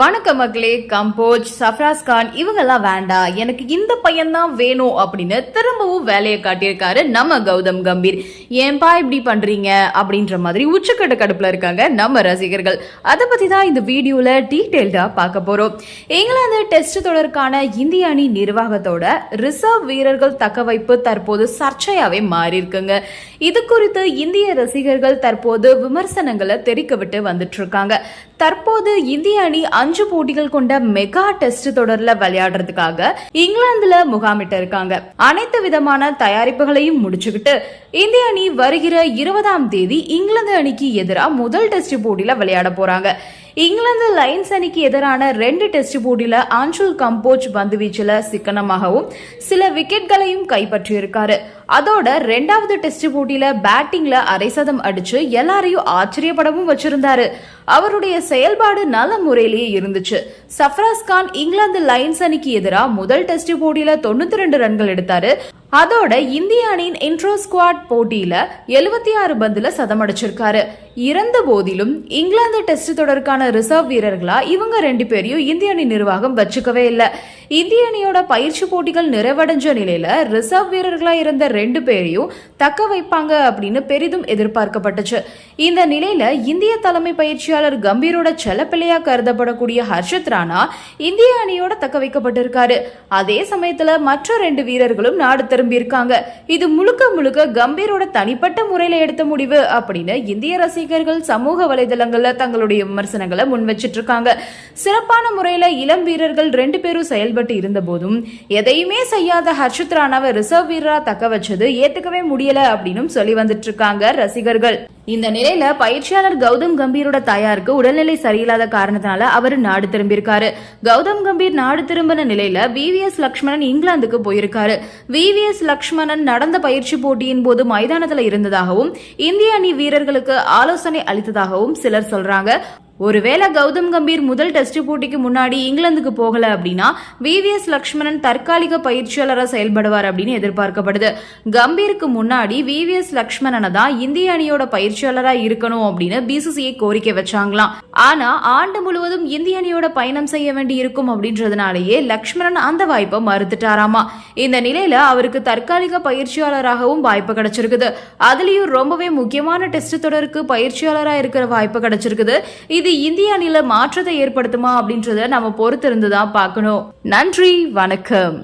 வணக்க மக்களே கம்போஜ் சஃப்ராஸ் கான் இவங்கெல்லாம் வேண்டாம் எனக்கு இந்த பையன்தான் வேணும் அப்படின்னு திரும்பவும் வேலையை காட்டியிருக்காரு நம்ம கௌதம் கம்பீர். ஏன்பா இப்படி பண்றீங்க? அப்படின்ற மாதிரி உச்சக்கட்ட கடுப்புல இருக்காங்க நம்ம ரசிகர்கள். அதை பத்தி தான் இந்த வீடியோல டீட்டெயில்டா பார்க்க போறோம். இங்கிலாந்து டெஸ்ட் தொடருக்கான இந்திய அணி நிர்வாகத்தோட ரிசர்வ் வீரர்கள் தக்க வைப்பு தற்போது சர்ச்சையாவே மாறி இருக்குங்க இது குறித்து இந்திய ரசிகர்கள் தற்போது விமர்சனங்களை தெரிக்க விட்டு வந்துட்டு இருக்காங்க. தற்போது இந்திய அணி அஞ்சு போட்டிகள் கொண்ட மெகா டெஸ்ட் தொடர்ல விளையாடுறதுக்காக இங்கிலாந்துல முகாமிட்டு இருக்காங்க. அனைத்து விதமான தயாரிப்புகளையும் முடிச்சுக்கிட்டு இந்திய அணி வருகிற இருபதாம் தேதி இங்கிலாந்து அணிக்கு எதிராக முதல் டெஸ்ட் போட்டியில விளையாட போறாங்க. இங்கிலாந்து லைன்ஸ் அணிக்கு எதிரான ரெண்டு டெஸ்ட் போட்டியில ஆன்சுல் கம்போஜ் பந்து வீச்சில் சிக்கனமாகவும் சில விக்கெட்களையும் கைப்பற்றியிருக்காரு. அதோட ரெண்டாவது டெஸ்ட் போட்டியில பேட்டிங்ல அரை சதம் அடிச்சு எல்லாரையும் ஆச்சரியப்படவும் வச்சிருந்தாரு. அவருடைய செயல்பாடு நல்ல முறையிலேயே இருந்துச்சு. சஃப்ராஸ் கான் இங்கிலாந்து லைன்ஸ் அணிக்கு எதிராக முதல் டெஸ்ட் போட்டியில தொண்ணூத்தி ரெண்டு ரன்கள் எடுத்தாரு. அதோட இந்திய அணியின் இன்ட்ரோ ஸ்குவாட் போட்டியில எழுபத்தி ஆறு பந்துல சதம் அடிச்சிருக்காரு இறந்த போதிலும் இங்கிலாந்து டெஸ்ட் தொடருக்கான ரிசர்வ் வீரர்களா இவங்க ரெண்டு பேரையும் இந்திய அணி நிர்வாகம் வச்சுக்கவே இல்லை. இந்திய அணியோட பயிற்சி போட்டிகள் நிறைவடைஞ்ச நிலையில ரிசர்வ் வீரர்களா இருந்த ரெண்டு பேரையும் தக்க வைப்பாங்க அப்படின்னு பெரிதும் எதிர்பார்க்கப்பட்டுச்சு. இந்த நிலையில இந்திய தலைமை பயிற்சியாளர் கம்பீரோட செல்லப்பிள்ளையா கருதப்படக்கூடிய ஹர்ஷத் ராணா இந்திய அணியோட தக்க வைக்கப்பட்டிருக்காரு. அதே சமயத்துல மற்ற ரெண்டு வீரர்களும் நாடு திரும்பியிருக்காங்க இது முழுக்க முழுக்க கம்பீரோட தனிப்பட்ட முறையில எடுத்த முடிவு அப்படின்னு இந்திய ரசிகர்கள் சமூக வலைதளங்கள்ல தங்களுடைய விமர்சனங்களை முன் வச்சிட்டு இருக்காங்க சிறப்பான முறையில இளம் வீரர்கள் ரெண்டு பேரும் செயல்பட்டு இருந்த போதும் எதையுமே செய்யாத ஹர்ஷித் ராணாவை ரிசர்வ் வீரரா தக்க வச்சது ஏத்துக்கவே முடியல அப்படின்னு சொல்லி வந்துட்டு இருக்காங்க ரசிகர்கள். இந்த நிலையில பயிற்சியாளர் கௌதம் கம்பீரோட தாயாருக்கு உடல்நிலை சரியில்லாத காரணத்தினால அவர் நாடு திரும்பியிருக்காரு. கௌதம் கம்பீர் நாடு திரும்பின நிலையில விவிஎஸ் லக்ஷ்மணன் இங்கிலாந்துக்கு போயிருக்காரு. விவிஎஸ் லக்ஷ்மணன் நடந்த பயிற்சி போட்டியின் போது மைதானத்தில் இருந்ததாகவும் இந்திய அணி வீரர்களுக்கு ஆலோசனை அளித்ததாகவும் சிலர் சொல்றாங்க. ஒருவேளை கௌதம் கம்பீர் முதல் டெஸ்ட் போட்டிக்கு முன்னாடி இங்கிலாந்துக்கு போகல அப்படின்னா விவிஎஸ் லக்ஷ்மணன் தற்காலிக பயிற்சியாளராக செயல்படுவார் அப்படின்னு எதிர்பார்க்கப்படுது. கம்பீருக்கு முன்னாடி விவிஎஸ் லக்ஷ்மணனை தான் இந்திய அணியோட பயிற்சியாளராக இருக்கணும் அப்படின்னு பிசிசிஐ கோரிக்கை வச்சாங்களாம். ஆனா ஆண்டு முழுவதும் இந்திய அணியோட பயணம் செய்ய வேண்டி இருக்கும் அப்படின்றதுனாலேயே லக்ஷ்மணன் அந்த வாய்ப்பை மறுத்துட்டாராமா. இந்த நிலையில அவருக்கு தற்காலிக பயிற்சியாளராகவும் வாய்ப்பு கிடைச்சிருக்குது. அதுலயும் ரொம்பவே முக்கியமான டெஸ்ட் தொடருக்கு பயிற்சியாளராக இருக்கிற வாய்ப்பு கிடைச்சிருக்குது. இது இந்திய அணில மாற்றத்தை ஏற்படுத்துமா அப்படின்றத நம்ம பொறுத்திருந்து தான் பார்க்கணும். நன்றி வணக்கம்.